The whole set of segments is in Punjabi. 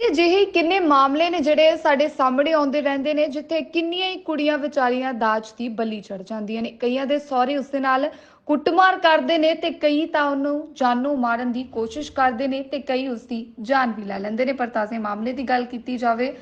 ਇਹ ਕਿੰਨੇ ਮਾਮਲੇ ਨੇ ਜਿਹੜੇ ਸਾਡੇ ਸਾਹਮਣੇ ਆਉਂਦੇ ਰਹਿੰਦੇ ਨੇ, ਜਿੱਥੇ ਕਿੰਨੀਆਂ ਹੀ ਕੁੜੀਆਂ ਵਿਚਾਰੀਆਂ ਦਾਜ ਦੀ ਬਲੀ ਚੜ ਜਾਂਦੀਆਂ ਨੇ। ਕਈਆਂ ਦੇ ਸਹੁਰੇ ਉਸ ਦੇ ਨਾਲ ਕੁੱਟਮਾਰ ਕਰਦੇ ਨੇ ਤੇ ਕਈ ਤਾਂ ਉਹਨੂੰ ਜਾਨੋਂ ਮਾਰਨ ਦੀ ਕੋਸ਼ਿਸ਼ ਕਰਦੇ ਨੇ ਤੇ ਕਈ ਉਸ ਦੀ ਜਾਨ ਵੀ ਲੈ ਲੈਂਦੇ ਨੇ। ਪਰ ਤਾਜ਼ੇ ਮਾਮਲੇ ਦੀ ਗੱਲ ਕੀਤੀ ਜਾਵੇ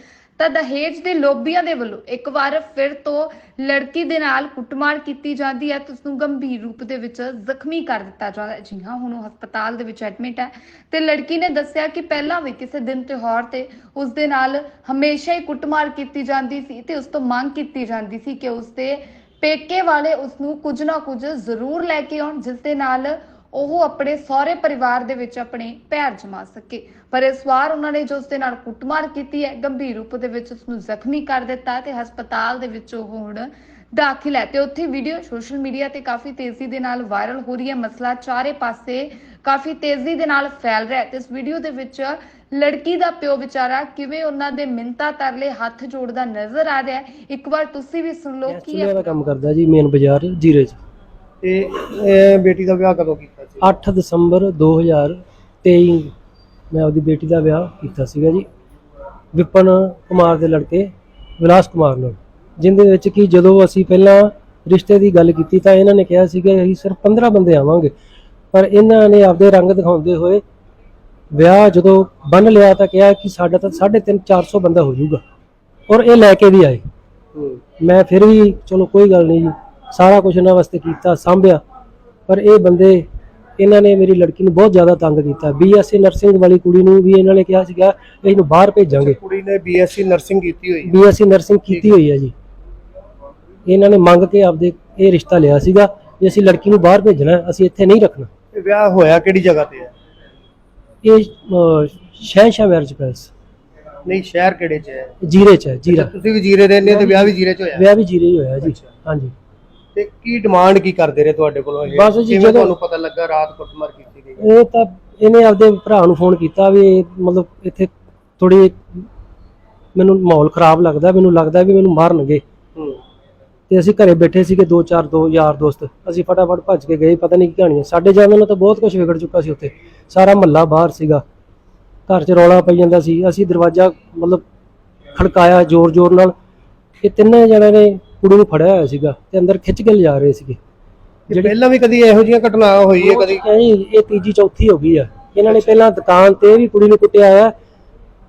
ਤਾਂ ਦਹੇਜ ਦੇ ਲੋਬੀਆਂ ਦੇ ਵੱਲੋਂ ਇੱਕ ਵਾਰ ਫਿਰ ਤੋਂ ਲੜਕੀ ਦੇ ਨਾਲ ਕੁੱਟਮਾਰ ਕੀਤੀ ਜਾਂਦੀ ਹੈ, ਤੇ ਉਸ ਨੂੰ ਗੰਭੀਰ ਰੂਪ ਦੇ ਵਿੱਚ ਜ਼ਖਮੀ ਕਰ ਦਿੱਤਾ ਜਾਂਦਾ ਹੈ। ਜੀ ਹਾਂ, ਹੁਣ ਉਹ ਹਸਪਤਾਲ ਦੇ ਵਿੱਚ ਐਡਮਿਟ ਹੈ ਤੇ ਲੜਕੀ ਨੇ ਦੱਸਿਆ ਕਿ ਪਹਿਲਾਂ ਵੀ ਕਿਸੇ ਦਿਨ ਤਿਉਹਾਰ ਤੇ ਉਸ ਦੇ ਨਾਲ ਹਮੇਸ਼ਾ ਹੀ ਕੁੱਟਮਾਰ ਕੀਤੀ ਜਾਂਦੀ ਸੀ ਤੇ ਉਸ ਤੋਂ ਮੰਗ ਕੀਤੀ ਜਾਂਦੀ ਸੀ ਕਿ ਉਸ ਦੇ ਪੇਕੇ ਵਾਲੇ ਉਸ ਨੂੰ ਕੁਝ ਨਾ ਕੁਝ ਜ਼ਰੂਰ ਲੈ ਕੇ ਆਉਣ, ਜਿਸ ਦੇ ਨਾਲ ਉਹ ਆਪਣੇ ਸਹੁਰੇ ਪਰਿਵਾਰ ਦੇ ਵਿੱਚ ਆਪਣੇ ਪੈਰ ਜਮਾ ਸਕੇ। ਪਰ ਇਸ ਵਾਰ ਉਹਨਾਂ ਨੇ ਜੋ ਉਸ ਦੇ ਨਾਲ ਕੁੱਟਮਾਰ ਕੀਤੀ ਹੈ ਗੰਭੀਰ ਰੂਪ ਦੇ ਵਿੱਚ ਉਸ ਨੂੰ ਜ਼ਖਮੀ ਕਰ ਦਿੱਤਾ ਤੇ ਹਸਪਤਾਲ ਦੇ ਵਿੱਚ ਉਹ ਹੁਣ ਦਾਖਲ ਹੈ ਤੇ ਉੱਥੇ ਵੀਡੀਓ ਸੋਸ਼ਲ ਮੀਡੀਆ ਤੇ ਕਾਫੀ ਤੇਜ਼ੀ ਦੇ ਨਾਲ ਵਾਇਰਲ ਹੋ ਰਹੀ ਹੈ। ਮਸਲਾ ਚਾਰੇ ਪਾਸੇ ਕਾਫੀ ਤੇਜ਼ੀ ਦੇ ਨਾਲ ਫੈਲ ਰਿਹਾ ਹੈ ਤੇ ਇਸ ਵੀਡੀਓ ਦੇ ਵਿੱਚ ਲੜਕੀ ਦਾ ਪਿਓ ਵਿਚਾਰਾ ਕਿਵੇਂ ਉਹਨਾਂ ਦੇ ਮਿੰਤਾ ਤਰਲੇ ਹੱਥ ਜੋੜਦਾ ਨਜ਼ਰ ਆ ਰਿਹਾ ਹੈ। ਇੱਕ ਵਾਰ ਤੁਸੀਂ ਵੀ ਸੁਣ ਲਓ ਕੀ ਦਾ ਕੰਮ ਕਰਦਾ ਜੀ ਮੇਨ ਬਾਜ਼ਾਰ ਜੀਰੇ 'ਚ। ਤੇ ਇਹ ਬੇਟੀ ਦਾ ਵਿਆਹ ਕਦੋਂ ਕੀਤਾ? 8 ਦਸੰਬਰ 2023 ਮੈਂ ਆਪਦੀ ਬੇਟੀ ਦਾ ਵਿਆਹ ਕੀਤਾ ਸੀਗਾ ਜੀ। ਵਿਪਨ ਕੁਮਾਰ ਦੇ ਲੜਕੇ ਵਿਲਾਸ ਕੁਮਾਰ ਨਾਲ। ਜਿੰਦੇ ਵਿੱਚ ਕਿ ਜਦੋਂ ਅਸੀਂ ਪਹਿਲਾਂ ਰਿਸ਼ਤੇ ਦੀ ਗੱਲ ਕੀਤੀ ਤਾਂ ਇਹਨਾਂ ਨੇ ਕਿਹਾ ਸੀਗਾ ਅਸੀਂ ਸਿਰਫ 15 ਬੰਦੇ ਆਵਾਂਗੇ। ਪਰ ਇਹਨਾਂ ਨੇ ਆਪਦੇ ਰੰਗ ਦਿਖਾਉਂਦੇ ਹੋਏ ਵਿਆਹ ਜਦੋਂ ਬੰਨ ਲਿਆ ਤਾਂ ਕਿਹਾ ਕਿ ਸਾਡਾ ਤਾਂ 350 400 ਬੰਦਾ ਹੋ ਜਾਊਗਾ। ਔਰ ਇਹ ਲੈ ਕੇ ਵੀ ਆਏ। ਮੈਂ ਫਿਰ ਵੀ ਚਲੋ ਕੋਈ ਗੱਲ ਨਹੀਂ ਜੀ ਸਾਰਾ ਕੁਝ ਇਹਨਾਂ ਵਾਸਤੇ ਕੀਤਾ ਸਾਂਭਿਆ। ਪਰ ਇਹ ਬੰਦੇ ਇਹਨਾਂ ਨੇ ਮੇਰੀ ਲੜਕੀ ਨੂੰ ਬਹੁਤ ਜ਼ਿਆਦਾ ਤੰਗ ਕੀਤਾ। ਬੀਐਸਸੀ ਨਰਸਿੰਗ ਵਾਲੀ ਕੁੜੀ ਨੂੰ ਵੀ ਇਹਨਾਂ ਨੇ ਕਿਹਾ ਸੀਗਾ ਇਹਨੂੰ ਬਾਹਰ ਭੇਜਾਂਗੇ। ਕੁੜੀ ਨੇ ਬੀਐਸਸੀ ਨਰਸਿੰਗ ਕੀਤੀ ਹੋਈ ਹੈ। ਬੀਐਸਸੀ ਨਰਸਿੰਗ ਕੀਤੀ ਹੋਈ ਹੈ ਜੀ। ਇਹਨਾਂ ਨੇ ਮੰਗ ਕੇ ਆਪਦੇ ਇਹ ਰਿਸ਼ਤਾ ਲਿਆ ਸੀਗਾ ਵੀ ਅਸੀਂ ਲੜਕੀ ਨੂੰ ਬਾਹਰ ਭੇਜਣਾ ਹੈ, ਅਸੀਂ ਇੱਥੇ ਨਹੀਂ ਰੱਖਣਾ। ਇਹ ਵਿਆਹ ਹੋਇਆ ਕਿਹੜੀ ਜਗ੍ਹਾ ਤੇ ਹੈ? ਇਹ ਸ਼ਹਿਨਸ਼ਾਹ ਮੈਰਿਜ ਪੈਲਸ। ਨਹੀਂ ਸ਼ਹਿਰ ਕਿਹੜੇ ਚ ਹੈ? ਜੀਰੇ ਚ ਹੈ ਜੀਰਾ। ਤੁਸੀਂ ਵੀ ਜੀਰੇ ਦੇ ਨੇ ਤੇ ਵਿਆਹ ਵੀ ਜੀਰੇ ਚ ਹੋਇਆ। ਵਿਆਹ ਵੀ ਜੀਰੇ ਹੀ ਹੋਇਆ ਜੀ। ਹਾਂਜੀ। ਤੇ ਕੀ ਡਿਮਾਂਡ ਕੀ ਕਰਦੇ ਰਹੇ ਤੁਹਾਡੇ ਕੋਲੋਂ ਇਹ? ਬਸ ਜੀ, ਜਦੋਂ- ਤੁਹਾਨੂੰ ਪਤਾ ਲੱਗਾ ਰਾਤ ਕੁੱਟਮਾਰ ਕੀਤੀ ਗਈ ਇਹ ਤਾਂ ਇਹਨੇ ਆਪਦੇ ਭਰਾ ਨੂੰ ਫੋਨ ਕੀਤਾ ਵੀ ਇਹ ਮਤਲਬ ਇੱਥੇ ਥੋੜੀ ਮੈਨੂੰ ਮਾਹੌਲ ਖਰਾਬ ਲੱਗਦਾ ਮੈਨੂੰ ਲੱਗਦਾ ਵੀ ਮੈਨੂੰ ਮਾਰਨਗੇ। ਹੂੰ। ਤੇ ਅਸੀਂ ਘਰੇ ਬੈਠੇ ਸੀਗੇ ਦੋ ਚਾਰ ਦੋ ਯਾਰ ਦੋਸਤ। ਅਸੀਂ ਫਟਾਫਟ ਭੱਜ ਕੇ ਗਏ ਪਤਾ ਨਹੀਂ ਕੀ ਕਹਾਣੀ ਹੈ ਸਾਡੇ ਜਾਂਦੇ ਨੂੰ ਤਾਂ ਬਹੁਤ ਕੁਝ ਵਿਗੜ ਚੁੱਕਾ ਸੀ ਉੱਥੇ। ਸਾਰਾ ਮਹੱਲਾ ਬਾਹਰ ਸੀਗਾ। ਘਰ 'ਚ ਰੌਲਾ ਪਈ ਜਾਂਦਾ ਸੀ। ਅਸੀਂ ਦਰਵਾਜ਼ਾ ਮਤਲਬ ਖੜਕਾਇਆ ਜ਼ੋਰ-ਜ਼ੋਰ ਨਾਲ। ਇਹ ਤਿੰਨੇ ਜਣਿਆਂ ਨੇ ਕੁੜੀ ਨੂੰ ਫੜਿਆ ਹੋਇਆ ਸੀਗਾ ਤੇ ਅੰਦਰ ਖਿੱਚ ਕੇ ਲਿਜਾ ਰਹੇ ਸੀਗੇ। ਪਹਿਲਾਂ ਵੀ ਕਦੀ ਇਹੋ ਜਿਹੀਆਂ ਘਟਨਾਵਾਂ ਹੋਈ ਹੈ ਕਦੀ? ਕਦੀ ਇਹ ਤੀਜੀ ਚੌਥੀ ਹੋ ਗਈ ਆ। ਇਹਨਾਂ ਨੇ ਪਹਿਲਾਂ ਦੁਕਾਨ ਤੇ ਵੀ ਕੁੜੀ ਨੂੰ ਕੁੱਟਿਆ ਆ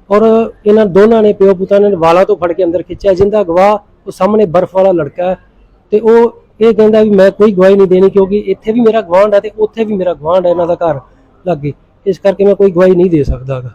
ਔਰ ਇਹਨਾਂ ਦੋਨਾਂ ਨੇ ਪਿਓ ਪੁੱਤਾਂ ਨੇ ਵਾਲਾਂ ਤੋਂ ਫੜ ਕੇ ਅੰਦਰ ਖਿੱਚਿਆ ਜਿੰਦਾ ਗਵਾਹ ਉਹ ਸਾਹਮਣੇ ਬਰਫ਼ ਵਾਲਾ ਲੜਕਾ ਹੈ ਤੇ ਉਹ ਇਹ ਕਹਿੰਦਾ ਵੀ ਮੈਂ ਕੋਈ ਗਵਾਹੀ ਨਹੀਂ ਦੇਣੀ ਕਿਉਂਕਿ ਇੱਥੇ ਵੀ ਮੇਰਾ ਗਵਾਂਢ ਹੈ ਤੇ ਉੱਥੇ ਵੀ ਮੇਰਾ ਗਵਾਂਢ ਹੈ ਇਹਨਾਂ ਦਾ ਘਰ ਲੱਗੇ। ਇਸ ਕਰਕੇ ਮੈਂ ਕੋਈ ਗਵਾਹੀ ਨਹੀਂ ਦੇ ਸਕਦਾਗਾ